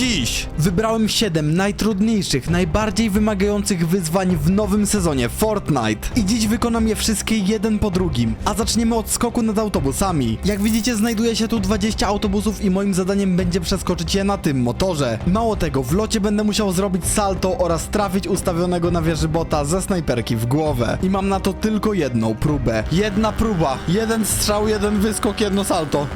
dziś wybrałem 7 najtrudniejszych, najbardziej wymagających wyzwań w nowym sezonie Fortnite. I dziś wykonam je wszystkie jeden po drugim. A zaczniemy od skoku nad autobusami. Jak widzicie, znajduje się tu 20 autobusów i moim zadaniem będzie przeskoczyć je na tym motorze. Mało tego, w locie będę musiał zrobić salto oraz trafić ustawionego na wieży bota ze snajperki w głowę. I mam na to tylko jedną próbę. Jedna próba, jeden strzał, jeden wyskok, jedno salto.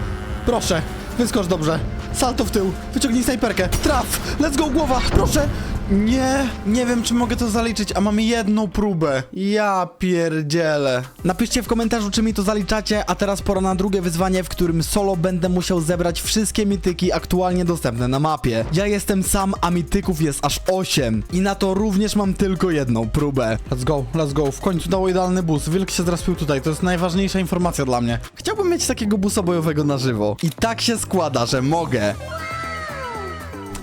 Proszę, wyskocz dobrze. Salto w tył, wyciągnij snajperkę. Traf! Let's go, głowa! Proszę! Nie, nie wiem czy mogę to zaliczyć, a mamy jedną próbę. Ja pierdzielę. Napiszcie w komentarzu, czy mi to zaliczacie, a teraz pora na drugie wyzwanie, w którym solo będę musiał zebrać wszystkie mityki aktualnie dostępne na mapie. Ja jestem sam, a mityków jest aż 8 i na to również mam tylko jedną próbę. Let's go, let's go. W końcu dało idealny bus. Wilk się zrespił tutaj, to jest najważniejsza informacja dla mnie. Chciałbym mieć takiego busa bojowego na żywo. I tak się składa, że mogę.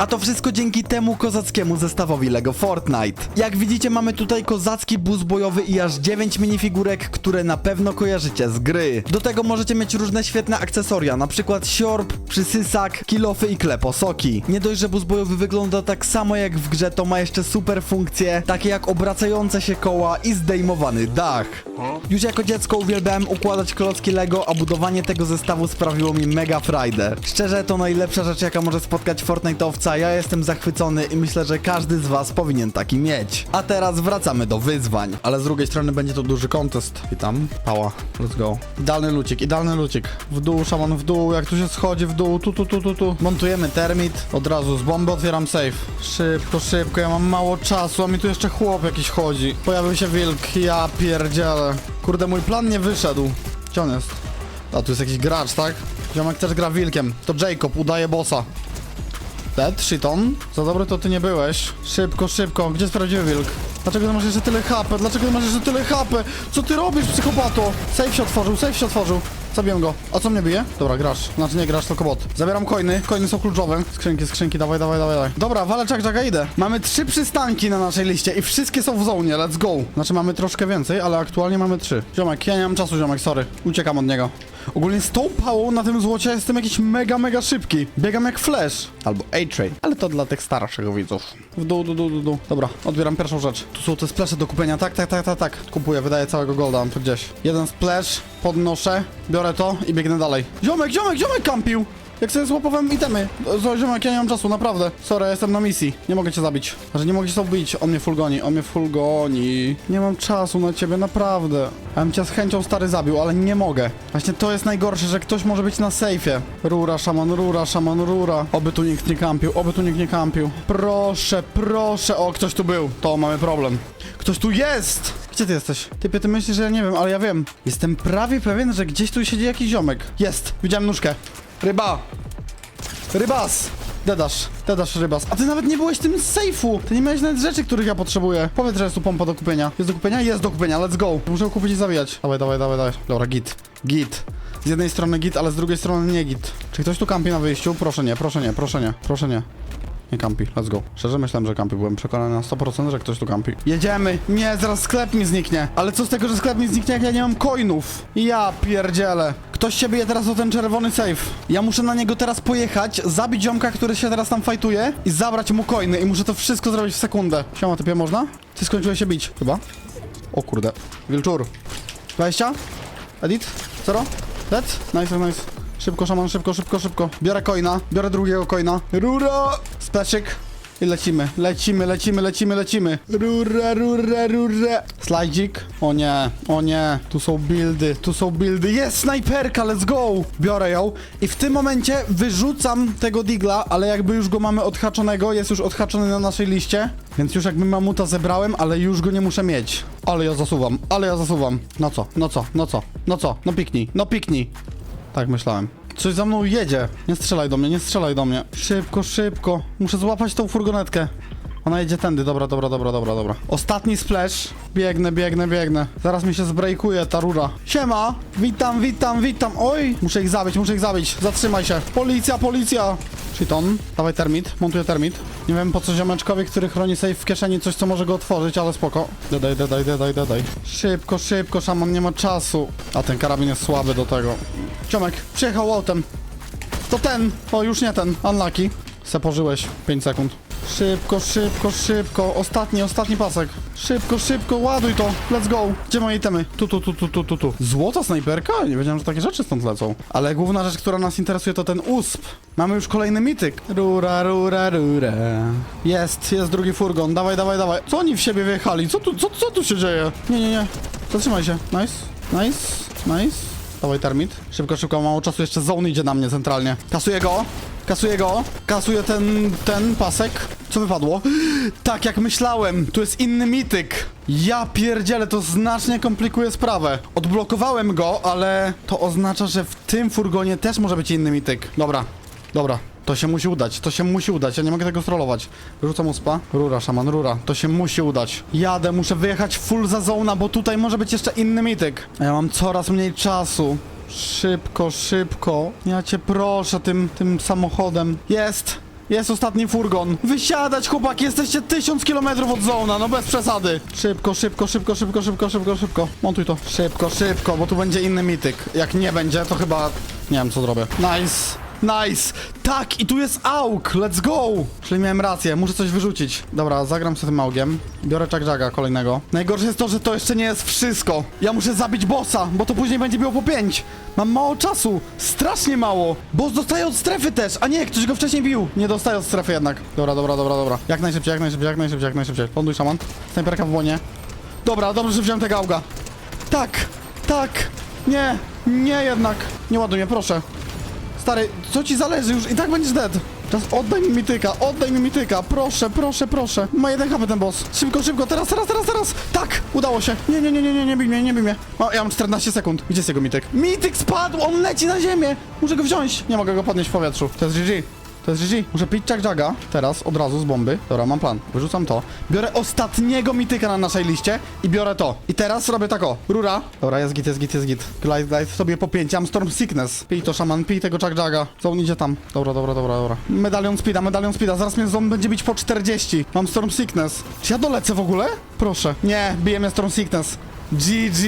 A to wszystko dzięki temu kozackiemu zestawowi LEGO Fortnite. Jak widzicie mamy tutaj kozacki bus bojowy i aż 9 minifigurek, które na pewno kojarzycie z gry. Do tego możecie mieć różne świetne akcesoria, na przykład siorb, przysysak, kilofy i kleposoki. Nie dość, że bus bojowy wygląda tak samo jak w grze, to ma jeszcze super funkcje, takie jak obracające się koła i zdejmowany dach. Już jako dziecko uwielbiałem układać klocki LEGO, a budowanie tego zestawu sprawiło mi mega frajdę. Szczerze, to najlepsza rzecz, jaka może spotkać Fortnite'owca. Ja jestem zachwycony i myślę, że każdy z was powinien taki mieć. A teraz wracamy do wyzwań. Ale z drugiej strony będzie to duży kontest. I tam, pała, let's go. Idealny lucik, idealny lucik. W dół, szaman w dół, jak tu się schodzi w dół, tu, tu, tu, tu, tu. Montujemy termit, od razu z bomby otwieram safe. Szybko, szybko, ja mam mało czasu, a mi tu jeszcze chłop jakiś chodzi. Pojawił się wilk, ja pierdzielę. Kurde, mój plan nie wyszedł. Gdzie on jest? A, tu jest jakiś gracz, tak? Ziomek też gra wilkiem. To Jacob, udaje bossa. Dead, shiton. Za dobry to ty nie byłeś. Szybko, szybko. Gdzie jest wilk? Dlaczego ty masz jeszcze tyle HP? Dlaczego ty masz jeszcze tyle HP? Co ty robisz, psychopato? Safe się otworzył, safe się otworzył. Zabiłem go. A co mnie bije? Dobra, grasz. Znaczy nie grasz, tylko bot. Zabieram coiny. Coiny są kluczowe. Skrzynki, skrzynki, dawaj, dawaj, dawaj, dawaj. Dobra, walę czak, idę. Mamy trzy przystanki na naszej liście i wszystkie są w zonie. Let's go. Znaczy mamy troszkę więcej, ale aktualnie mamy trzy. Ziomek, ja nie mam czasu, ziomek, sorry. Uciekam od niego. Ogólnie z tą pałą na tym złocie jestem jakiś mega, mega szybki. Biegam jak Flash. Albo A-Train. Ale to dla tych starszych widzów. W dół, dół, dół, dół, dół. Dobra, odbieram pierwszą rzecz. Tu są te splesze do kupienia. Tak, tak, tak, tak, tak. Kupuję, wydaję całego golda, tu gdzieś. Jeden splash, podnoszę, biorę to i biegnę dalej. Ziomek, ziomek, ziomek kampił! Jak sobie złapowałem itemy. Zo, ziomek, ja nie mam czasu, naprawdę. Sorry, jestem na misji. Nie mogę cię zabić. Znaczy, nie mogę cię bić. On mnie full goni, on mnie full goni. Nie mam czasu na ciebie, naprawdę. Ja bym cię z chęcią stary zabił, ale nie mogę. Właśnie to jest najgorsze, że ktoś może być na sejfie. Rura, szaman, rura, szaman, rura. Oby tu nikt nie kampił, oby tu nikt nie kampił. Proszę, proszę. O, ktoś tu był. To mamy problem. Ktoś tu jest! Gdzie ty jesteś? Typie, ty myślisz, że ja nie wiem, ale ja wiem. Jestem prawie pewien, że gdzieś tu siedzi jakiś ziomek. Jest! Widziałem nóżkę. Ryba! Rybas! Dedasz, dedasz rybas. A ty nawet nie byłeś w tym sejfu! Ty nie miałeś nawet rzeczy, których ja potrzebuję. Powiedz, że jest tu pompa do kupienia. Jest do kupienia? Jest do kupienia, let's go. Muszę kupić i zawijać. Dawaj, dawaj, dawaj, dawaj. Dobra, git. Git. Z jednej strony git, ale z drugiej strony nie git. Czy ktoś tu kampi na wyjściu? Proszę nie, proszę nie, proszę nie, proszę nie. Nie kampi, let's go. Szczerze myślałem, że kampi. Byłem przekonany na 100%, że ktoś tu kampi. Jedziemy! Nie, zaraz sklep mi zniknie. Ale co z tego, że sklep mi zniknie, jak ja nie mam coinów? Ja pierdzielę. Ktoś się bije teraz o ten czerwony safe. Ja muszę na niego teraz pojechać, zabić ziomka, który się teraz tam fajtuje i zabrać mu coiny. I muszę to wszystko zrobić w sekundę. Siema, typie, można? Ty skończyłeś się bić, chyba? O kurde. Wilczur. 20? Edit? Zero? Dead? Nice, nice. Szybko, szaman, szybko, szybko, szybko. Biorę coina, biorę drugiego coina. Rura! Splashik. I lecimy, lecimy, lecimy, lecimy, lecimy. Rura, rura, rura. Slajdzik. O nie, o nie. Tu są buildy, tu są buildy. Jest snajperka, let's go! Biorę ją i w tym momencie wyrzucam tego digla, ale jakby już go mamy odhaczonego, jest już odhaczony na naszej liście. Więc już jakby mamuta zebrałem, ale już go nie muszę mieć. Ale ja zasuwam, ale ja zasuwam. No co, no co, no co, no co, no piknij, no piknij. Tak myślałem. Coś za mną jedzie. Nie strzelaj do mnie, nie strzelaj do mnie. Szybko, szybko. Muszę złapać tą furgonetkę. Ona jedzie tędy, dobra, dobra, dobra, dobra, dobra. Ostatni splash. Biegnę, biegnę, biegnę. Zaraz mi się zbrejkuje ta rura. Siema! Witam, witam, witam. Oj! Muszę ich zabić, muszę ich zabić. Zatrzymaj się. Policja, policja! Shiton, dawaj termit, montuję termit. Nie wiem po co ziomeczkowi, który chroni safe w kieszeni coś, co może go otworzyć, ale spoko. Dodaj, dodaj, dodaj, dodaj. Szybko, szybko, szaman, nie ma czasu. A ten karabin jest słaby do tego. Ciomek, przyjechał autem. To ten! O, już nie ten. Unlucky. Se pożyłeś 5 sekund. Szybko, szybko, szybko. Ostatni, ostatni pasek. Szybko, szybko, ładuj to. Let's go. Gdzie moje itemy? Tu, tu, tu, tu, tu, tu. Złota snajperka? Nie wiedziałem, że takie rzeczy stąd lecą. Ale główna rzecz, która nas interesuje, to ten usp. Mamy już kolejny mityk. Rura, rura, rura. Jest, jest drugi furgon. Dawaj, dawaj, dawaj. Co oni w siebie wjechali? Co tu, co, co tu się dzieje? Nie, nie, nie. Zatrzymaj się. Nice, nice, nice. Dawaj termit. Szybko, szybko, mało czasu, jeszcze zone idzie na mnie centralnie. Kasuję go, kasuję go, kasuję ten, ten pasek. Co wypadło? Tak jak myślałem, tu jest inny mityk. Ja pierdzielę, to znacznie komplikuje sprawę. Odblokowałem go, ale to oznacza, że w tym furgonie też może być inny mityk. Dobra, dobra. To się musi udać, to się musi udać, ja nie mogę tego strollować. Rzucam uspa. Rura, szaman, rura. To się musi udać. Jadę, muszę wyjechać full za zona, bo tutaj może być jeszcze inny mityk. A ja mam coraz mniej czasu. Szybko, szybko. Ja cię proszę tym, tym samochodem. Jest! Jest ostatni furgon. Wysiadać, chłopaki, jesteście tysiąc kilometrów od zona, no bez przesady. Szybko, szybko, szybko, szybko, szybko, szybko, szybko. Montuj to. Szybko, szybko, bo tu będzie inny mityk. Jak nie będzie, to chyba... Nie wiem, co zrobię. Nice. Nice! Tak, i tu jest auk! Let's go! Czyli miałem rację, muszę coś wyrzucić. Dobra, zagram sobie tym augiem. Biorę Jack kolejnego. Najgorsze jest to, że to jeszcze nie jest wszystko. Ja muszę zabić bossa, bo to później będzie biło po 5. Mam mało czasu, strasznie mało. Boss dostaje od strefy też, a nie, ktoś go wcześniej bił. Nie dostaje od strefy jednak. Dobra, dobra, dobra, dobra. Jak najszybciej, jak najszybciej, jak najszybciej, jak najszybciej. Ląduj szaman. Snajperka w błonie. Dobra, dobrze, że wziąłem tego auga. Tak, tak. Nie, nie jednak. Nie ładuj mnie, proszę. Stary, co ci zależy już? I tak będziesz dead. Teraz oddaj mi mityka, oddaj mi mityka, proszę, proszę, proszę. Ma jeden HP ten boss. Szybko, szybko, teraz, teraz, teraz, teraz. Tak, udało się. Nie, nie, nie, nie, nie, nie bij mnie, nie bij mnie. O, ja mam 14 sekund. Gdzie jest jego mityk? Mityk spadł, on leci na ziemię. Muszę go wziąć. Nie mogę go podnieść w powietrzu. To jest GG. To jest GG. Muszę pić Jack Jaga teraz od razu z bomby. Dobra, mam plan. Wyrzucam to. Biorę ostatniego mityka na naszej liście i biorę to. I teraz robię tak o. Rura. Dobra, jest git, jest git, jest git. Glide, glide sobie po pięć. Mam Storm Sickness. Pij to, szaman, pij tego Jack Jaga. Idzie tam. Dobra, dobra, dobra, dobra. Medalion speeda, medalion speeda. Zaraz mnie zone będzie bić po 40. Mam Storm Sickness. Czy ja dolecę w ogóle? Proszę. Nie, bije mnie Storm Sickness. GG,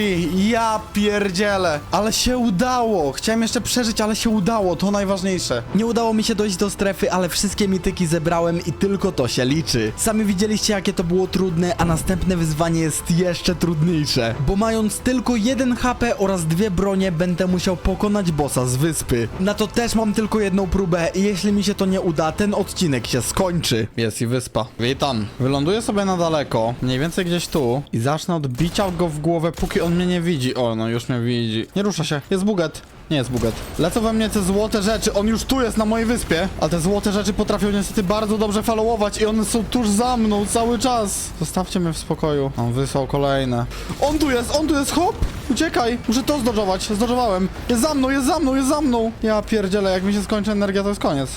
ja pierdzielę. Ale się udało. Chciałem jeszcze przeżyć, ale się udało. To najważniejsze. Nie udało mi się dojść do strefy, ale wszystkie mityki zebrałem i tylko to się liczy. Sami widzieliście jakie to było trudne, a następne wyzwanie jest jeszcze trudniejsze. Bo mając tylko jeden HP oraz dwie bronie, będę musiał pokonać bossa z wyspy. Na to też mam tylko jedną próbę i jeśli mi się to nie uda, ten odcinek się skończy. Jest i wyspa. Witam. Wyląduję sobie na daleko, mniej więcej gdzieś tu i zacznę odbicia go w głowę, póki on mnie nie widzi. O, no już mnie widzi. Nie rusza się. Jest buget. Nie jest buget. Lecą we mnie te złote rzeczy. On już tu jest na mojej wyspie, ale te złote rzeczy potrafią niestety bardzo dobrze followować i one są tuż za mną cały czas. Zostawcie mnie w spokoju. On wysłał kolejne. On tu jest, on tu jest, hop! Uciekaj! Muszę to zdodżować. Zdodżowałem. Jest za mną, jest za mną, jest za mną! Ja pierdzielę, jak mi się skończy energia, to jest koniec.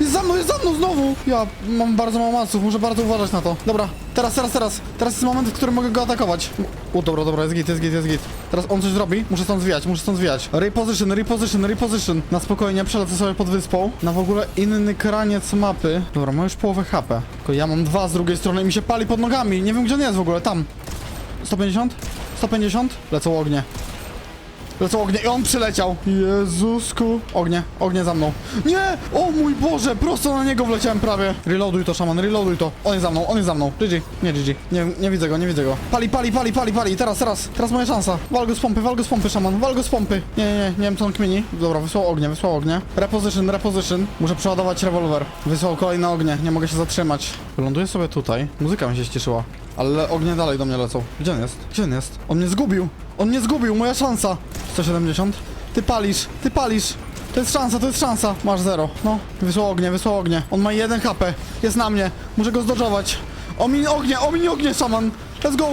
Jest za mną, jest za mną znowu! Ja mam bardzo mało maców, muszę bardzo uważać na to. Dobra, teraz, teraz, teraz. Teraz jest moment, w którym mogę go atakować. U, dobra, dobra, jest git, jest git, jest git. Teraz on coś zrobi, muszę stąd zwijać, muszę stąd zwijać. Reposition, reposition, reposition. Na spokojnie, przelecę sobie pod wyspą. Na w ogóle inny kraniec mapy. Dobra, ma już połowę HP. Tylko ja mam dwa z drugiej strony i mi się pali pod nogami. Nie wiem, gdzie on jest w ogóle, tam. 150? 150? Lecą ognie. Lecą ognie i on przyleciał. Jezusku. Ognie, ognie za mną. Nie! O mój Boże, prosto na niego wleciałem prawie. Reloaduj to, szaman, reloaduj to. On jest za mną, on jest za mną. GG. Nie, GG. Nie, nie widzę go, nie widzę go. Pali, pali, pali, pali, pali. Teraz, teraz, teraz moja szansa. Wal go z pompy, wal go z pompy, szaman, wal go z pompy. Nie, nie, nie, nie wiem co on kmieni. Dobra, wysłał ognie, wysłał ognie. Reposition, reposition. Muszę przeładować rewolwer. Wysłał kolejne ognie, nie mogę się zatrzymać. Wyląduję sobie tutaj. Muzyka mi się ściszyła. Ale ognie dalej do mnie lecą. Gdzie on jest? Gdzie on jest? On mnie zgubił! On mnie zgubił, moja szansa! 170. Ty palisz, ty palisz! To jest szansa, to jest szansa! Masz zero. No, wysłał ognie, wysłał ognie. On ma jeden HP. Jest na mnie. Muszę go zdodżować. Omiń ognie, omiń ognie, szaman! Let's go!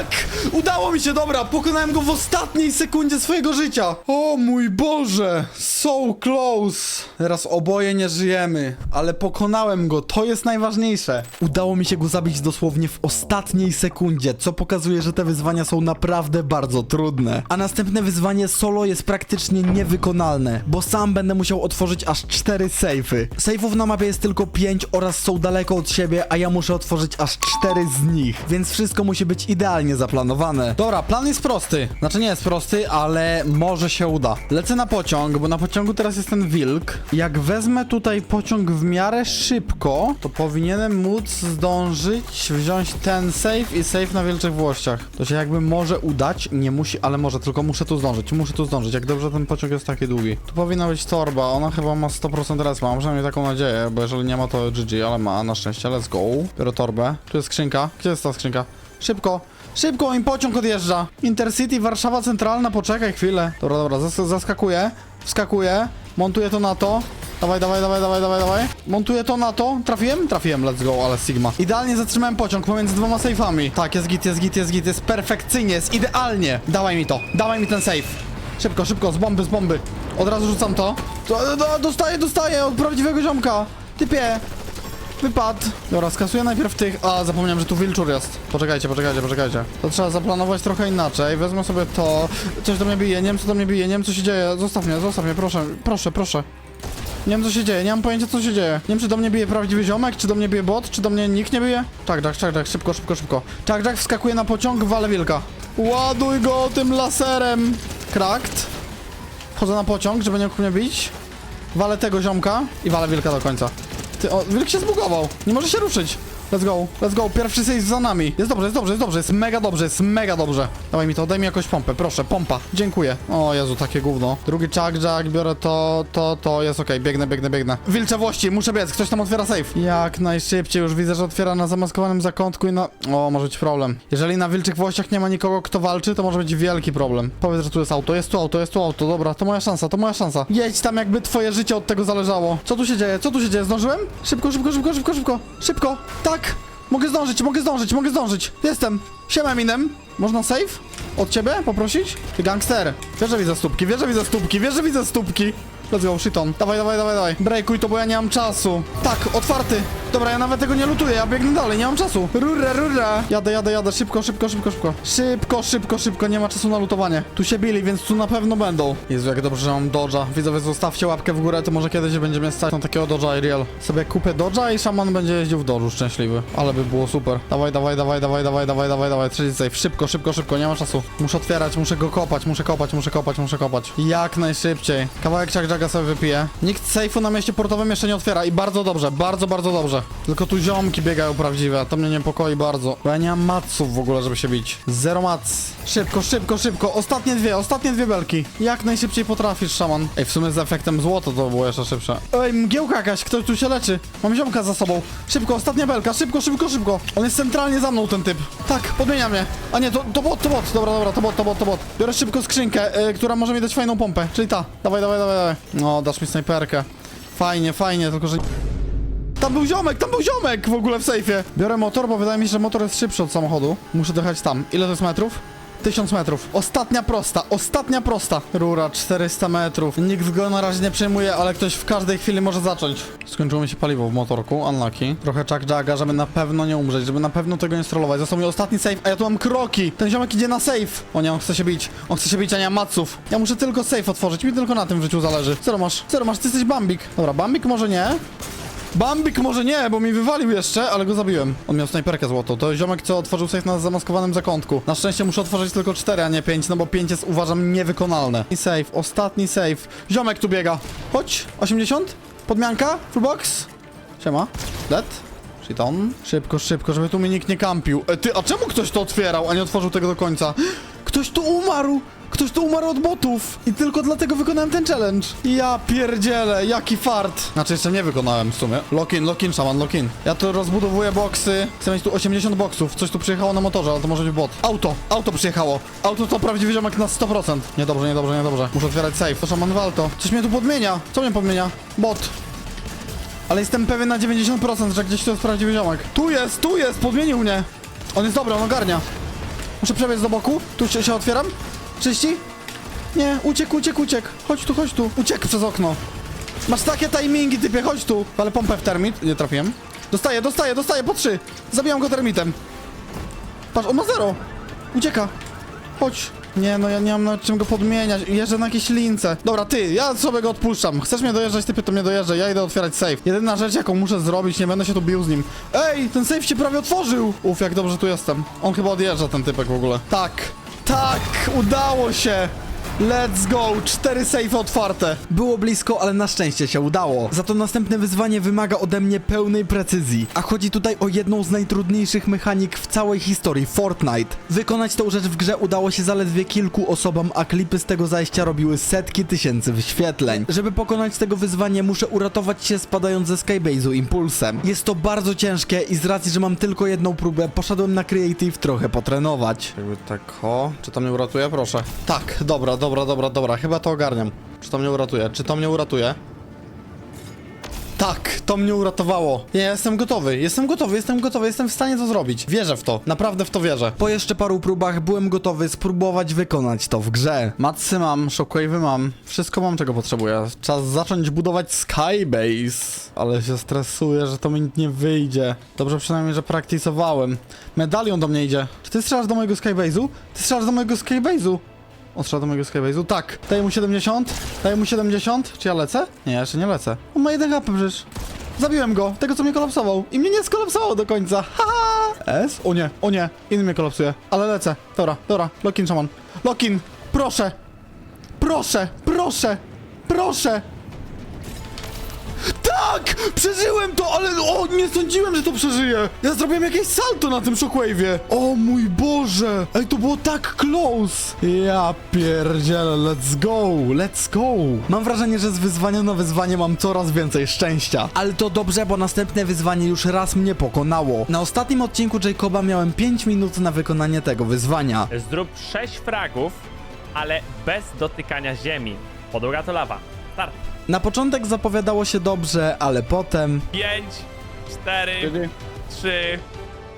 Tak! Udało mi się, dobra, pokonałem go w ostatniej sekundzie swojego życia. O mój Boże, so close. Teraz oboje nie żyjemy, ale pokonałem go, to jest najważniejsze. Udało mi się go zabić dosłownie w ostatniej sekundzie, co pokazuje, że te wyzwania są naprawdę bardzo trudne. A następne wyzwanie solo jest praktycznie niewykonalne, bo sam będę musiał otworzyć aż 4 sejfy. Sejfów na mapie jest tylko 5 oraz są daleko od siebie, a ja muszę otworzyć aż 4 z nich, więc wszystko musi być idealnie zaplanowane. Dobra, plan jest prosty. Znaczy nie jest prosty, ale może się uda. Lecę na pociąg, bo na pociągu teraz jest ten wilk. Jak wezmę tutaj pociąg w miarę szybko, to powinienem móc zdążyć wziąć ten safe i safe na Wilczych Włościach. To się jakby może udać, nie musi, ale może, tylko muszę tu zdążyć, muszę tu zdążyć. Jak dobrze ten pociąg jest taki długi. Tu powinna być torba, ona chyba ma 100% respa, mam przynajmniej taką nadzieję, bo jeżeli nie ma to GG, ale ma, na szczęście, let's go. Biorę torbę. Tu jest skrzynka. Gdzie jest ta skrzynka? Szybko! Szybko, im pociąg odjeżdża. Intercity, Warszawa Centralna, poczekaj chwilę. Dobra, dobra, zas zaskakuję. Wskakuję. Montuję to na to. Dawaj, dawaj, dawaj, dawaj, dawaj, dawaj. Montuję to na to. Trafiłem? Trafiłem, let's go, ale Sigma. Idealnie zatrzymałem pociąg pomiędzy dwoma safe'ami. Tak, jest git, jest git, jest git, jest perfekcyjnie, jest idealnie. Dawaj mi to, dawaj mi ten safe. Szybko, szybko, z bomby, z bomby. Od razu rzucam to. to do, dostaję, dostaję od prawdziwego ziomka. Typie. Wypad. Dobra, skasuję najpierw tych. A, zapomniałem, że tu wilczur jest. Poczekajcie, poczekajcie, poczekajcie. To trzeba zaplanować trochę inaczej. Wezmę sobie to. Coś do mnie bije, nie wiem co do mnie bije, nie wiem co się dzieje. Zostaw mnie, zostaw mnie, proszę, proszę, proszę. Nie wiem co się dzieje, nie mam pojęcia co się dzieje. Nie wiem czy do mnie bije prawdziwy ziomek, czy do mnie bije bot, czy do mnie nikt nie bije. Tak, tak, tak, tak, szybko, szybko, szybko. Tak, tak, wskakuje na pociąg, wale wilka. Ładuj go tym laserem. Krakt. Wchodzę na pociąg, żeby nie mógł mnie bić. Walę tego ziomka i walę wilka do końca. Ty, o, wilk się zbugował. Nie może się ruszyć. Let's go, let's go. Pierwszy save za nami. Jest dobrze, jest dobrze, jest dobrze, jest mega dobrze, jest mega dobrze. Dawaj mi to, daj mi jakąś pompę, proszę, pompa. Dziękuję. O Jezu, takie gówno. Drugi chuck jack, biorę to, to, to, jest okej, biegnę, biegnę, biegnę. Wilcze włości, muszę biec, ktoś tam otwiera safe. Jak najszybciej, już widzę, że otwiera na zamaskowanym zakątku i na... O, może być problem. Jeżeli na wilczych włościach nie ma nikogo, kto walczy, to może być wielki problem. Powiedz, że tu jest auto, jest tu auto, jest tu auto, dobra, to moja szansa, to moja szansa. Jedź tam, jakby twoje życie od tego zależało. Co tu się dzieje, co tu się dzieje, zdążyłem? Szybko, szybko, szybko, szybko, szybko, szybko, tak! Mogę zdążyć, mogę zdążyć, mogę zdążyć. Jestem. Siema Eminem. Można save? Od ciebie poprosić? Ty gangster. Wiesz, że widzę stópki, wiesz, że widzę stópki, wiesz, że widzę stópki. Let's go, shiton. Dawaj, dawaj, dawaj, dawaj. Breakuj to, bo ja nie mam czasu. Tak, otwarty. Dobra, ja nawet tego nie lutuję, ja biegnę dalej, nie mam czasu. Rura, rura. Jadę, jadę, jadę, szybko, szybko, szybko, szybko. Szybko, szybko, szybko, nie ma czasu na lutowanie. Tu się bili, więc tu na pewno będą. Jezu, jak dobrze, że mam dodża. Widzowie, zostawcie łapkę w górę, to może kiedyś będzie mnie stać na takiego dodża i real. Sobie kupię dodża i szaman będzie jeździł w dodżu szczęśliwy. Ale by było super. Dawaj, dawaj, dawaj, dawaj, dawaj, dawaj, dawaj, dawaj. Trzeci. Szybko, szybko, szybko, nie ma czasu. Muszę otwierać, muszę go kopać, muszę kopać, muszę kopać, muszę kopać. Jak najszybciej. Kawałek sobie wypiję. Nikt safe'u na mieście portowym jeszcze nie otwiera i bardzo dobrze, bardzo, bardzo dobrze. Tylko tu ziomki biegają prawdziwe, to mnie niepokoi bardzo. Bo ja nie mam maców w ogóle, żeby się bić. Zero mac. Szybko, szybko, szybko. Ostatnie dwie, ostatnie dwie belki. Jak najszybciej potrafisz, szaman. Ej, w sumie z efektem złoto to było jeszcze szybsze. Ej, mgiełka jakaś, ktoś tu się leczy. Mam ziomka za sobą. Szybko, ostatnia belka, szybko, szybko, szybko. On jest centralnie za mną, ten typ. Tak, podmienia mnie. A nie, to, to bot, to bot. Dobra, dobra, to bot, to bot, to bot. Biorę szybko skrzynkę, y, która może mi dać fajną pompę, czyli ta. Dawaj, dawaj, dawaj, dawaj. No, dasz mi snajperkę. Fajnie, fajnie, tylko że... Tam był ziomek, tam był ziomek w ogóle w sejfie. Biorę motor, bo wydaje mi się, że motor jest szybszy od samochodu. Muszę dojechać tam. Ile to jest metrów? 1000 metrów. Ostatnia prosta, ostatnia prosta. Rura 400 metrów. Nikt go na razie nie przejmuje, ale ktoś w każdej chwili może zacząć. Skończyło mi się paliwo w motorku, unlucky. Trochę chuck jagga, żeby na pewno nie umrzeć, żeby na pewno tego nie strollować. Został mi ostatni save, a ja tu mam kroki. Ten ziomek idzie na save. O nie, on chce się bić. On chce się bić, a nie ma maców. Ja muszę tylko save otworzyć, mi tylko na tym w życiu zależy. Co masz? Co masz? Ty jesteś Bambik. Dobra, Bambik może nie. Bambik może nie, bo mi wywalił jeszcze, ale go zabiłem. On miał snajperkę złotą. To ziomek, co otworzył safe na zamaskowanym zakątku. Na szczęście muszę otworzyć tylko 4, a nie 5, no bo 5 jest uważam niewykonalne. I save, ostatni save. Ziomek tu biega. Chodź, 80? Podmianka? Full box? Siema. Dead? Shit on. Szybko, szybko, żeby tu mnie nikt nie kampił. E, ty, a czemu ktoś to otwierał, a nie otworzył tego do końca? Ktoś tu umarł! Ktoś tu umarł od botów! I tylko dlatego wykonałem ten challenge. Ja pierdzielę, jaki fart! Znaczy jeszcze nie wykonałem w sumie. Lock in, lock in, szaman, lock in. Ja tu rozbudowuję boksy. Chcę mieć tu 80 boksów. Coś tu przyjechało na motorze, ale to może być bot. Auto! Auto przyjechało! Auto to prawdziwy ziomek na 100%. Niedobrze, niedobrze, niedobrze. Muszę otwierać safe. To szaman walto. Coś mnie tu podmienia. Co mnie podmienia? Bot. Ale jestem pewien na 90%, że gdzieś tu jest prawdziwy ziomek. Tu jest, tu jest, podmienił mnie. On jest dobry, on ogarnia. Muszę przebiec do boku. Tu się, się otwieram. Czyści? Nie, uciekł, uciekł, uciekł. Chodź tu, chodź tu. Uciekł przez okno. Masz takie timingi, typie, chodź tu. Ale pompę w termit. Nie trafiłem. Dostaję, dostaję, dostaję, po trzy. Zabijam go termitem. Patrz, on ma zero. Ucieka. Chodź. Nie no, ja nie mam na czym go podmieniać. Jeżdżę na jakieś lince. Dobra, ty, ja sobie go odpuszczam. Chcesz mnie dojeżdżać, typy, to mnie dojeżdżaj. Ja idę otwierać safe. Jedyna rzecz, jaką muszę zrobić, nie będę się tu bił z nim. Ej, ten safe się prawie otworzył! Uf, jak dobrze tu jestem. On chyba odjeżdża, ten typek w ogóle. Tak, tak, udało się! Let's go! Cztery safe otwarte. Było blisko, ale na szczęście się udało. Za to następne wyzwanie wymaga ode mnie pełnej precyzji. A chodzi tutaj o jedną z najtrudniejszych mechanik w całej historii Fortnite. Wykonać tą rzecz w grze udało się zaledwie kilku osobom, a klipy z tego zajścia robiły setki tysięcy wyświetleń. Żeby pokonać tego wyzwanie muszę uratować się spadając ze Skybase'u impulsem. Jest to bardzo ciężkie i z racji, że mam tylko jedną próbę, poszedłem na Creative trochę potrenować. Jakby tak, o, czy to mnie uratuje? Proszę. Tak, dobra, dobra, dobra, dobra, chyba to ogarniam. Czy to mnie uratuje? Czy to mnie uratuje? Tak, to mnie uratowało. Nie, ja jestem gotowy, jestem gotowy, jestem gotowy, jestem w stanie to zrobić. Wierzę w to, naprawdę w to wierzę. Po jeszcze paru próbach byłem gotowy spróbować wykonać to w grze. Matsy mam, shockwave'y mam, wszystko mam czego potrzebuję. Czas zacząć budować Skybase. Ale się stresuję, że to mi nie wyjdzie. Dobrze przynajmniej, że praktysowałem. Medalion do mnie idzie. Czy ty strzelasz do mojego Skybase'u? Ty strzelasz do mojego Skybase'u? On strzela do mojego Skybase'u? Tak. Daję mu 70. Daję mu 70. Czy ja lecę? Nie, jeszcze nie lecę. On ma jeden HP przecież. Zabiłem go, tego co mnie kolapsował. I mnie nie skolapsowało do końca. Haha! S? O nie, o nie. Inny mnie kolapsuje. Ale lecę. Dobra, dobra. Lokin, szaman. Lokin, proszę. Proszę, proszę, proszę. Tak! Przeżyłem to, ale o, nie sądziłem, że to przeżyję. Ja zrobiłem jakieś salto na tym shockwave'ie. O mój Boże. Ej, to było tak close. Ja pierdzielę, let's go, let's go. Mam wrażenie, że z wyzwania na wyzwanie mam coraz więcej szczęścia. Ale to dobrze, bo następne wyzwanie już raz mnie pokonało. Na ostatnim odcinku Jacoba miałem 5 minut na wykonanie tego wyzwania. Zrób 6 fragów, ale bez dotykania ziemi. Podłoga to lawa. Start. Na początek zapowiadało się dobrze, ale potem... 5, 4, 3,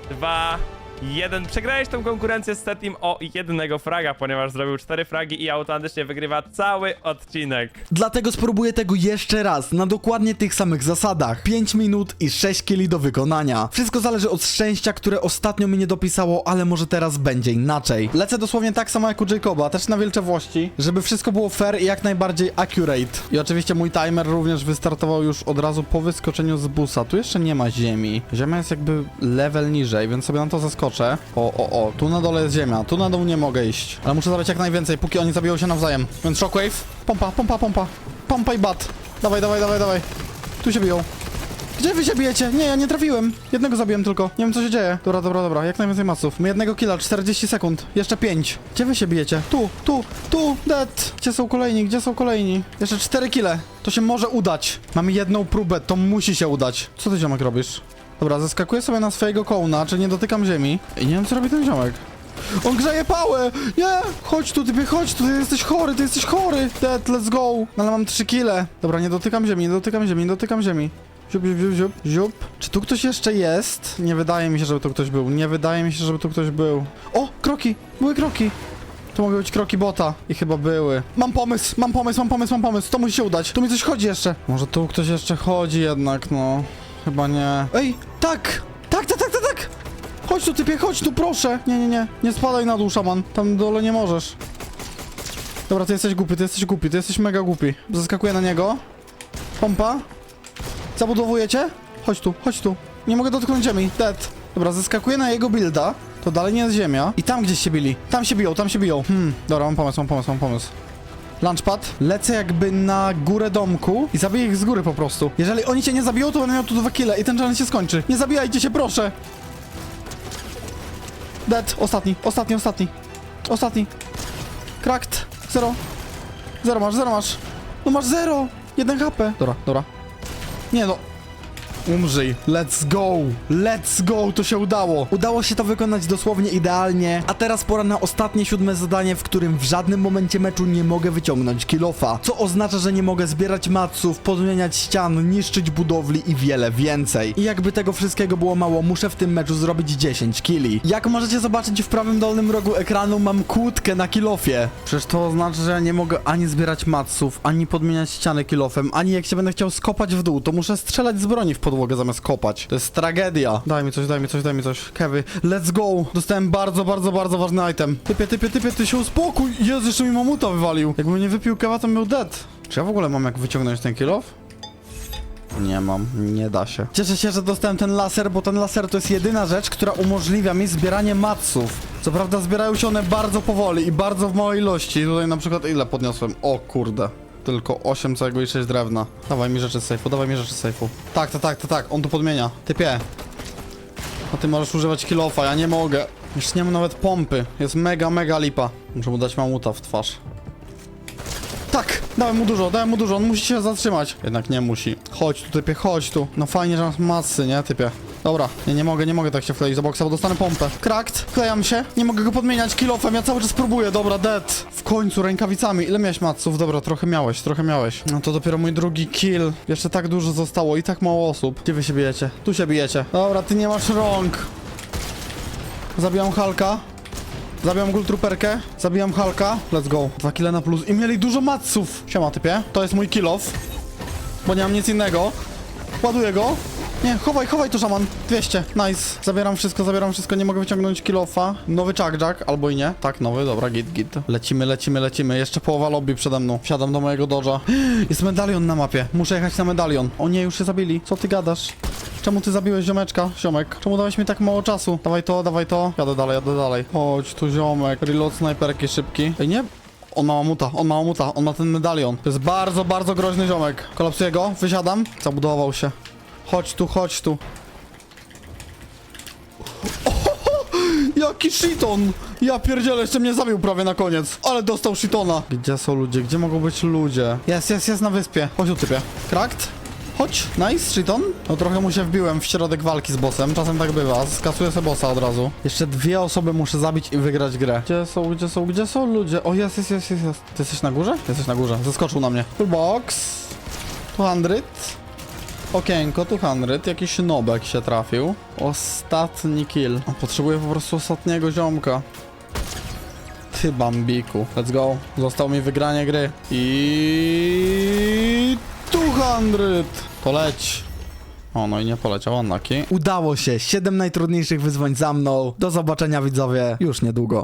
2, 1. Przegrałeś tą konkurencję z Setim o jednego fraga, ponieważ zrobił 4 fragi i automatycznie wygrywa cały odcinek. Dlatego spróbuję tego jeszcze raz, na dokładnie tych samych zasadach. 5 minut i 6 kili do wykonania. Wszystko zależy od szczęścia, które ostatnio mi nie dopisało, ale może teraz będzie inaczej. Lecę dosłownie tak samo jak u Jacoba, też na wielcze włości, żeby wszystko było fair i jak najbardziej accurate. I oczywiście mój timer również wystartował już od razu po wyskoczeniu z busa. Tu jeszcze nie ma ziemi. Ziemia jest jakby level niżej, więc sobie na to zaskoczę. O, o, o, tu na dole jest ziemia, tu na dół nie mogę iść. Ale muszę zabrać jak najwięcej, póki oni zabiją się nawzajem. Więc shockwave, pompa, pompa, pompa, pompa i bat. Dawaj, dawaj, dawaj, dawaj. Tu się biją. Gdzie wy się bijecie? Nie, ja nie trafiłem. Jednego zabiłem tylko. Nie wiem co się dzieje. Dobra, dobra, dobra. Jak najwięcej masów. My jednego killa, 40 sekund. Jeszcze 5. Gdzie wy się bijecie? Tu, tu, tu, dead. Gdzie są kolejni? Gdzie są kolejni? Jeszcze 4 kile. To się może udać. Mamy jedną próbę, to musi się udać. Co ty ziomek robisz? Dobra, zeskakuję sobie na swojego kołna, czy nie dotykam ziemi. I nie wiem co robi ten ziomek. On grzeje pałę! Nie! Chodź tu, typie, chodź tu, ty jesteś chory, ty jesteś chory! Dead, let's go! No ale mam 3 kile. Dobra, nie dotykam ziemi, nie dotykam ziemi, nie dotykam ziemi. Ziup, ziup, ziup, ziup, ziup. Czy tu ktoś jeszcze jest? Nie wydaje mi się, żeby tu ktoś był. Nie wydaje mi się, żeby tu ktoś był. O, kroki! Były kroki! To mogły być kroki bota. I chyba były. Mam pomysł, mam pomysł, mam pomysł, mam pomysł. To musi się udać. Tu mi coś chodzi jeszcze. Może tu ktoś jeszcze chodzi jednak, no. Chyba nie. Ej, tak! Tak, tak, tak, tak, tak! Chodź tu, typie, chodź tu, proszę! Nie, nie, nie. Nie spadaj na dół, szaman. Tam dole nie możesz. Dobra, ty jesteś głupi, ty jesteś głupi, ty jesteś mega głupi. Zaskakuję na niego. Pompa. Zabudowujecie? Chodź tu, chodź tu. Nie mogę dotknąć ziemi. Dead. Dobra, zeskakuję na jego builda. To dalej nie jest ziemia. I tam gdzieś się bili. Tam się biją, tam się biją. Hmm, dobra, mam pomysł, mam pomysł, mam pomysł. Launchpad. Lecę jakby na górę domku i zabiję ich z góry po prostu. Jeżeli oni cię nie zabiją, to będę miał tu dwa kile i ten challenge się skończy. Nie zabijajcie się, proszę! Dead. Ostatni, ostatni, ostatni. Ostatni. Cracked. Zero. Zero masz, zero masz. No masz zero. Jeden HP. Dobra, dobra. Nie no. Umrzyj. Let's go. Let's go. To się udało. Udało się to wykonać dosłownie idealnie, a teraz pora na ostatnie siódme zadanie, w którym w żadnym momencie meczu nie mogę wyciągnąć kilofa, co oznacza, że nie mogę zbierać maców, podmieniać ścian, niszczyć budowli i wiele więcej. I jakby tego wszystkiego było mało, muszę w tym meczu zrobić 10 kili. Jak możecie zobaczyć w prawym dolnym rogu ekranu mam kłódkę na kilofie. Przecież to oznacza, że ja nie mogę ani zbierać maców, ani podmieniać ściany kilofem, ani jak się będę chciał skopać w dół, to muszę strzelać z broni w podłogę. Podłogę zamiast kopać. To jest tragedia. Daj mi coś, daj mi coś, daj mi coś. Kewy, let's go! Dostałem bardzo, bardzo, bardzo ważny item. Typie, typie, typie, ty się uspokój! Jezu, jeszcze mi mamuta wywalił. Jakbym nie wypił kewa, to miał dead. Czy ja w ogóle mam jak wyciągnąć ten kill off? Nie mam, nie da się. Cieszę się, że dostałem ten laser, bo ten laser to jest jedyna rzecz, która umożliwia mi zbieranie matsów. Co prawda zbierają się one bardzo powoli i bardzo w małej ilości. Tutaj na przykład ile podniosłem? O kurde. Tylko 8 całego i 6 drewna. Dawaj mi rzeczy z sejfu, dawaj mi rzeczy z sejfu. Tak, to tak, to tak, on tu podmienia. Typie. A ty możesz używać kilofa, ja nie mogę. Już nie mam nawet pompy. Jest mega, mega lipa. Muszę mu dać mamuta w twarz. Tak, dałem mu dużo, dałem mu dużo, on musi się zatrzymać. Jednak nie musi. Chodź tu, typie, chodź tu. No fajnie, że masz masy, nie, typie. Dobra, nie, nie mogę, nie mogę tak się wkleić do boksa, bo dostanę pompę. Krakt, wklejam się, nie mogę go podmieniać kilofem, ja cały czas próbuję, dobra, dead. W końcu, rękawicami, ile miałeś maców? Dobra, trochę miałeś, trochę miałeś. No to dopiero mój drugi kill. Jeszcze tak dużo zostało i tak mało osób. Gdzie wy się bijecie? Tu się bijecie. Dobra, ty nie masz rąk. Zabijam Halka. Zabijam Gultruperkę, zabijam Halka, let's go. Dwa kile na plus i mieli dużo matsów. Siema typie, to jest mój kill off, bo nie mam nic innego. Ładuję go. Nie, chowaj, chowaj to szaman. 200, nice. Zabieram wszystko, zabieram wszystko, nie mogę wyciągnąć kill offa. Nowy Chuck Jack, albo i nie. Tak, nowy, dobra, git, git. Lecimy, lecimy, lecimy. Jeszcze połowa lobby przede mną. Wsiadam do mojego dodża. Jest medalion na mapie, muszę jechać na medalion. O nie, już się zabili. Co ty gadasz? Czemu ty zabiłeś ziomeczka, ziomek? Czemu dałeś mi tak mało czasu? Dawaj to, dawaj to. Jadę dalej, jadę dalej. Chodź tu, ziomek. Reload snajperki szybki. Ej, nie? On ma mamuta, on ma mamuta, on ma ten medalion. To jest bardzo, bardzo groźny ziomek. Kolapsuję go, wysiadam. Zabudował się. Chodź tu, chodź tu. Ohoho, jaki shiton! Ja pierdzielę, jeszcze mnie zabił prawie na koniec. Ale dostał shitona. Gdzie są ludzie? Gdzie mogą być ludzie? Jest, jest, jest na wyspie. Chodź tu, typie. Krakt? Chodź, nice, shiton. No trochę mu się wbiłem w środek walki z bossem. Czasem tak bywa. Skasuję sobie bossa od razu. Jeszcze dwie osoby muszę zabić i wygrać grę. Gdzie są, gdzie są, gdzie są ludzie? O, jest, jest, jest, jest. jest. Ty jesteś na górze? Jesteś na górze. Zeskoczył na mnie. Full box. 200. Okienko, 200, jakiś nobek się trafił. Ostatni kill. Potrzebuję po prostu ostatniego ziomka. Ty bambiku. Let's go. Zostało mi wygranie gry. I... 200! To leć. O, no i nie poleciał, unlucky. Udało się, 7 najtrudniejszych wyzwań za mną. Do zobaczenia widzowie już niedługo.